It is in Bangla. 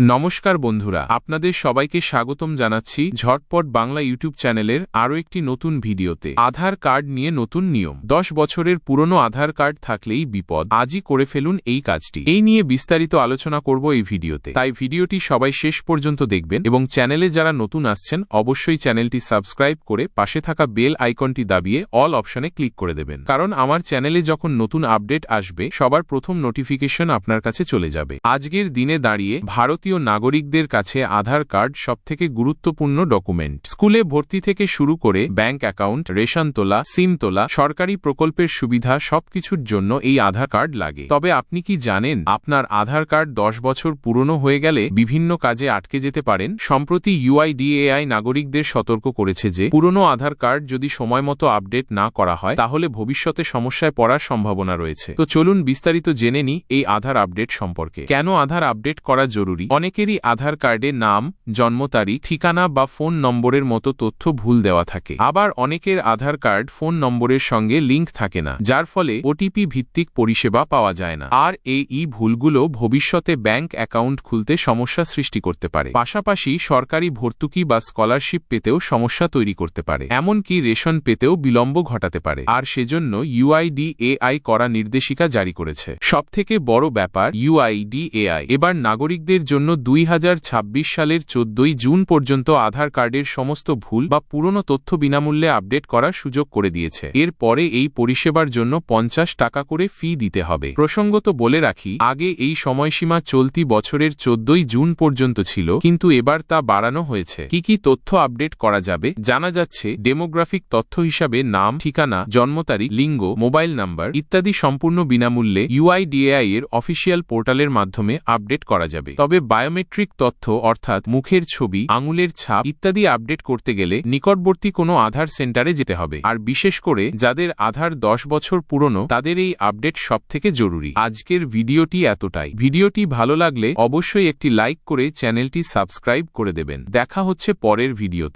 নমস্কার বন্ধুরা, আপনাদের সবাইকে স্বাগতম জানাচ্ছি ঝটপট বাংলা ইউটিউব চ্যানেলের আরও একটি নতুন ভিডিওতে। আধার কার্ড নিয়ে নতুন নিয়ম। দশ বছরের পুরনো আধার কার্ড থাকলেই বিপদ। আজই করে ফেলুন এই কাজটি। এই নিয়ে বিস্তারিত আলোচনা করব এই ভিডিওতে। তাই ভিডিওটি সবাই শেষ পর্যন্ত দেখবেন এবং চ্যানেলে যারা নতুন আসছেন, অবশ্যই চ্যানেলটি সাবস্ক্রাইব করে পাশে থাকা বেল আইকনটি দাবিয়ে অল অপশনে ক্লিক করে দেবেন। কারণ আমার চ্যানেলে যখন নতুন আপডেট আসবে, সবার প্রথম নোটিফিকেশন আপনার কাছে চলে যাবে। আজকের দিনে দাঁড়িয়ে ভারতীয় নাগরিকদের কাছে আধার কার্ড সবথেকে গুরুত্বপূর্ণ ডকুমেন্ট। স্কুলে ভর্তি থেকে শুরু করে ব্যাংক অ্যাকাউন্ট, রেশন তোলা, সিম তোলা, সরকারি প্রকল্পের সুবিধা সবকিছুর জন্য এই আধার কার্ড লাগে। তবে আপনি কি জানেন, আপনার আধার কার্ড দশ বছর পুরনো হয়ে গেলে বিভিন্ন কাজে আটকে যেতে পারেন? সম্প্রতি ইউআইডিএআই নাগরিকদের সতর্ক করেছে যে, পুরনো আধার কার্ড যদি সময়মতো আপডেট না করা হয়, তাহলে ভবিষ্যতে সমস্যায় পড়ার সম্ভাবনা রয়েছে। তো চলুন বিস্তারিত জেনে নি এই আধার আপডেট সম্পর্কে। কেন আধার আপডেট করা জরুরি? অনেকেরই আধার কার্ডে নাম, জন্ম তারিখ, ঠিকানা বা ফোন নম্বরের মতো তথ্য ভুল দেওয়া থাকে। আবার অনেকের আধার কার্ড, ফোন নম্বরের সঙ্গে লিঙ্ক থাকে না, যার ফলে ওটিপি ভিত্তিক পরিষেবা পাওয়া যায় না। আর এই ভুলগুলো ভবিষ্যতে ব্যাংক অ্যাকাউন্ট খুলতে সমস্যা সৃষ্টি করতে পারে। পাশাপাশি সরকারি ভর্তুকি বা স্কলারশিপ পেতেও সমস্যা তৈরি করতে পারে। এমনকি রেশন পেতেও বিলম্ব ঘটাতে পারে। আর সেজন্য ইউআইডিএআই করা নির্দেশিকা জারি করেছে। সবথেকে বড় ব্যাপার ইউআইডিএআই এবার নাগরিকদের জন্য দুই সালের চোদ্দই জুন পর্যন্ত আধার কার্ডের সমস্ত ভুল বা পুরনো তথ্য বিনামূল্যে আপডেট করার সুযোগ করে দিয়েছে। এর পরে এই পরিষেবার জন্য পঞ্চাশ টাকা করে ফি দিতে হবে। প্রসঙ্গত বলে রাখি, আগে এই সময়সীমা চলতি বছরের চোদ্দই জুন পর্যন্ত ছিল, কিন্তু এবার তা বাড়ানো হয়েছে। কি কি তথ্য আপডেট করা যাবে? জানা যাচ্ছে, ডেমোগ্রাফিক তথ্য হিসাবে নাম, ঠিকানা, জন্ম তারিখ, লিঙ্গ, মোবাইল নাম্বার ইত্যাদি সম্পূর্ণ বিনামূল্যে ইউআইডিএআই এর অফিসিয়াল পোর্টালের মাধ্যমে আপডেট করা যাবে। তবে বায়োমেট্রিক তথ্য অর্থাৎ মুখের ছবি, আঙুলের ছাপ ইত্যাদি আপডেট করতে গেলে নিকটবর্তী কোনো আধার সেন্টারে যেতে হবে। আর বিশেষ করে যাদের আধার দশ বছর পুরনো, তাদের এই আপডেট সব থেকে জরুরি। আজকের ভিডিওটি এতটাই। ভিডিওটি ভালো লাগলে অবশ্যই একটি লাইক করে চ্যানেলটি সাবস্ক্রাইব করে দেবেন। দেখা হচ্ছে পরের ভিডিওতে।